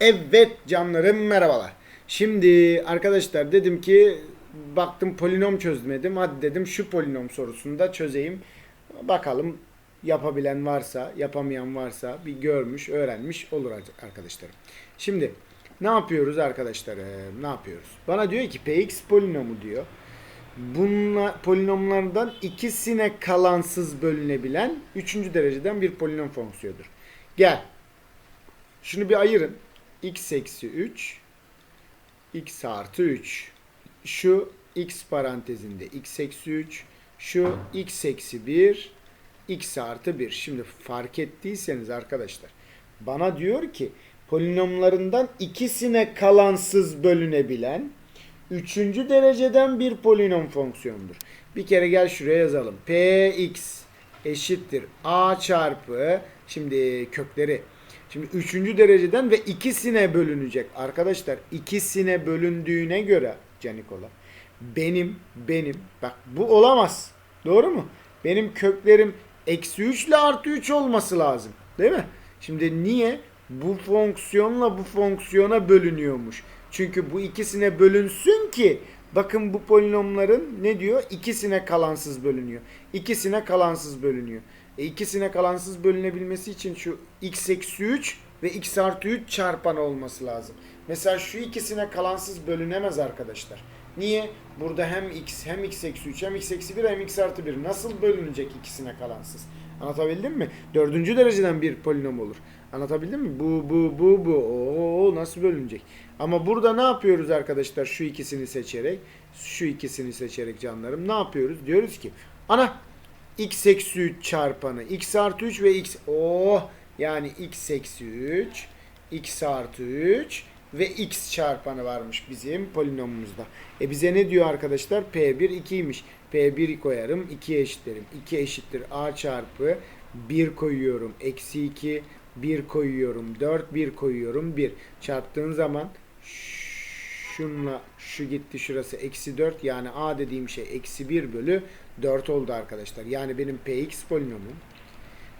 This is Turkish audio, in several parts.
Evet canlarım merhabalar. Şimdi arkadaşlar dedim ki baktım polinom çözmedim. Hadi dedim şu polinom sorusunu da çözeyim. Bakalım yapabilen varsa, yapamayan varsa bir görmüş, öğrenmiş olur arkadaşlarım. Şimdi ne yapıyoruz arkadaşlar? Ne yapıyoruz? Bana diyor ki px polinomu diyor. Bunla polinomlardan ikisine kalansız bölünebilen üçüncü dereceden bir polinom fonksiyonudur. Gel. Şunu bir ayırın. X eksi 3 x artı 3 şu x parantezinde x eksi 3 şu x eksi 1 x artı 1 şimdi fark ettiyseniz arkadaşlar bana diyor ki polinomlarından ikisine kalansız bölünebilen üçüncü dereceden bir polinom fonksiyonudur. Bir kere gel şuraya yazalım. px eşittir a çarpı şimdi kökleri Şimdi üçüncü dereceden ve ikisine bölünecek. Arkadaşlar ikisine bölündüğüne göre Canikola benim benim bak bu olamaz. Doğru mu? Benim köklerim eksi 3 ile artı 3 olması lazım. Değil mi? Şimdi niye? Bu fonksiyonla bu fonksiyona bölünüyormuş. Çünkü bu ikisine bölünsün ki bakın bu polinomların ne diyor? İkisine kalansız bölünüyor. İkisine kalansız bölünüyor. E ikisine kalansız bölünebilmesi için şu x eksi 3 ve x artı 3 çarpan olması lazım. Mesela şu ikisine kalansız bölünemez arkadaşlar. Niye? Burada hem x hem x eksi 3 hem x eksi 1 hem x artı 1 nasıl bölünecek ikisine kalansız? Anlatabildim mi? Dördüncü dereceden bir polinom olur. Anlatabildim mi? Bu, bu, bu, bu. Oo, nasıl bölünecek? Ama burada ne yapıyoruz arkadaşlar? Şu ikisini seçerek, şu ikisini seçerek canlarım ne yapıyoruz? Diyoruz ki, ana x eksi 3 çarpanı x artı 3 ve x oh yani x eksi 3 x artı 3 ve x çarpanı varmış bizim polinomumuzda. E bize ne diyor arkadaşlar? P1 2'ymiş. P1 koyarım 2'ye eşitlerim. 2 eşittir a çarpı 1 koyuyorum. Eksi 2 1 koyuyorum. 4 1 koyuyorum. 1 çarptığın zaman şunla şu gitti şurası eksi 4 yani a dediğim şey eksi 1 bölü 4 oldu arkadaşlar. Yani benim px polinomum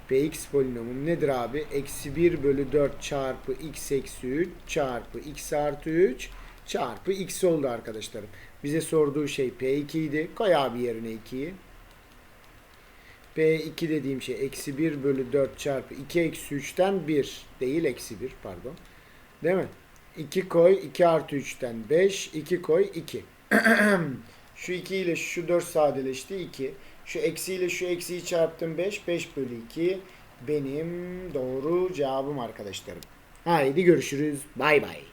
px polinomum nedir abi? Eksi 1 bölü 4 çarpı x eksi 3 çarpı x artı 3 çarpı x oldu arkadaşlarım. Bize sorduğu şey p2 idi. Koy abi yerine 2'yi. P2 dediğim şey eksi 1 bölü 4 çarpı 2 eksi 3'ten 1 değil eksi 1 pardon. Değil mi? 2 koy 2 artı 3'ten 5 2 koy 2. şu 2 ile şu 4 sadeleşti 2. Şu eksi ile şu eksiyi çarptım 5. 5 bölü 2 benim doğru cevabım arkadaşlarım. Haydi görüşürüz. Bay bay.